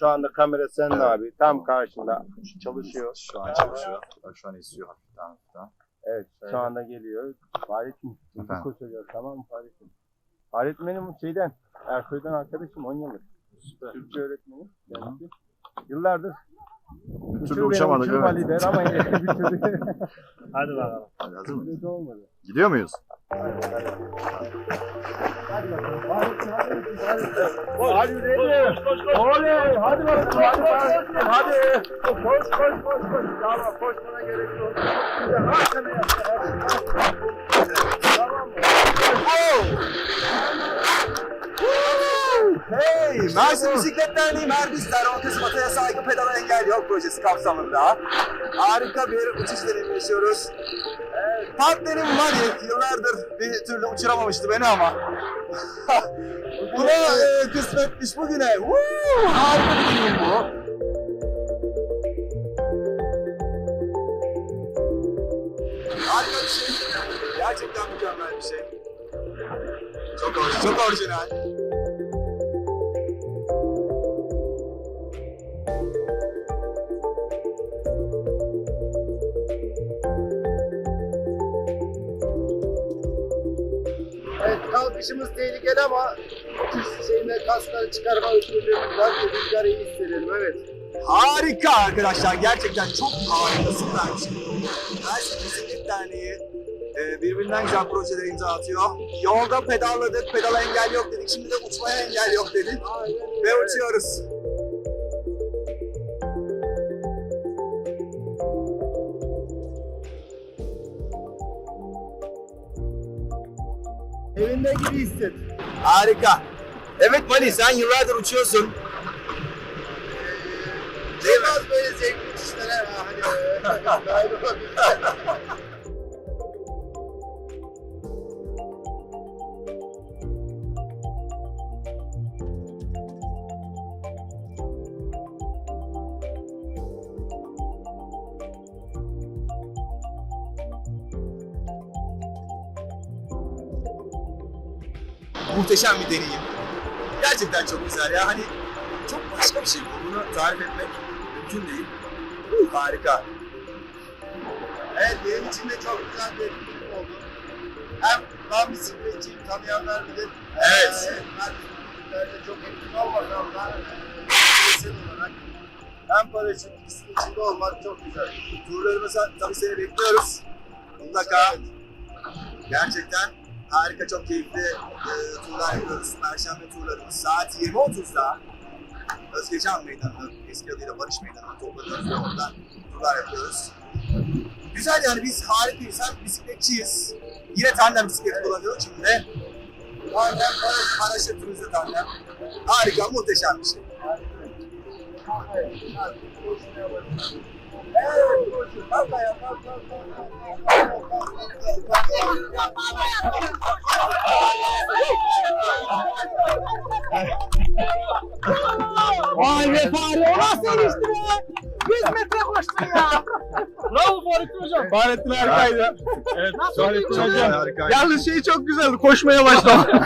Şu anda kamera senin abi. Tam karşında çalışıyor. Şu an çalışıyor. Bak şu an esiyor hafiften hafiften. Evet şu anda geliyor. Fahrettin. Efendim? koşuyor tamam mı Fahrettin? Fahrettin benim şeyden Ersoy'dan arkadaşım 10 yıllık. Türkçe öğretmeni. Yıllardır Bir türlü uçamadık uçurma evet. lider ama yine bir türlü Hadi bakalım. Hadi hazır mıyız? olmadı. Gidiyor muyuz? Hadi bakalım. Fahrettin hadi. Hadi Recep. Oley. Hadi bakalım. Hadi Fahrettin. Hadi. Koş koş koş koş. Tamam koşmana gerek yok. Güzel. Hey! Mersin Bisiklet Derneği Merbisler Orkası Bataya Saygı Pedala Engel Yok projesi kapsamında harika bir uçuş deneyimi yaşıyoruz. Ee, Partnerim Mani yıllardır bir türlü uçuramamıştı beni ama buna e, kısmetmiş bugüne. Woo! Harika bir deneyim bu. Harika bir şey. Gerçekten mükemmel bir şey. Çok orijinal. Çok orijinal. Evet kalkışımız tehlikeli ama uçuş şeyinde kasları çıkarma özgürlüğümüz var. Rüzgarı iyi hissedelim evet. Harika arkadaşlar. Gerçekten çok harika süper bir şey. Mersin Bisiklet Derneği e, birbirinden güzel projeler imza atıyor. Yolda pedalladık, pedala engel yok dedik. Şimdi de uçmaya engel yok dedik. Ve uçuyoruz. Evinde gibi hisset. Harika. Evet Mani sen yıllardır uçuyorsun. Biraz böyle zevkli uçuşlara hani Muhteşem bir deneyim. Gerçekten çok güzel ya. Hani çok başka bir şey bu. Bunu tarif etmek mümkün değil. Harika. Evet benim için de çok güzel bir etkinlik oldu. Hem ben bisikletçiyim tanıyanlar bilir. Evet. Ee, ben bisikletlerde çok etkin olmasam da bireysel olarak hem paraşüt bisikletçinde olmak çok güzel. Turlarımıza tabii seni bekliyoruz. Mutlaka. Gerçekten harika, çok keyifli e, turlar yapıyoruz. Perşembe turlarımız saat 20.30'da Özgecan Meydanı'nda, eski adıyla Barış Meydanı'nda toplanıyoruz ve oradan turlar yapıyoruz. Güzel yani biz harikayız. Hem bisikletçiyiz. Yine tandem bisiklet kullanıyoruz şimdi de. Tandem paraşüt, paraşütümüz de tandem. Harika, muhteşem bir şey. Evet, Vay be Fahri o nasıl erişti be? 100 metre koştun ya. Bravo Fahrettin hocam. Fahrettin harikaydı. Evet, Nasıl Fahrettin hocam. Harikaydı. Yalnız şey çok güzeldi, koşmaya başladı.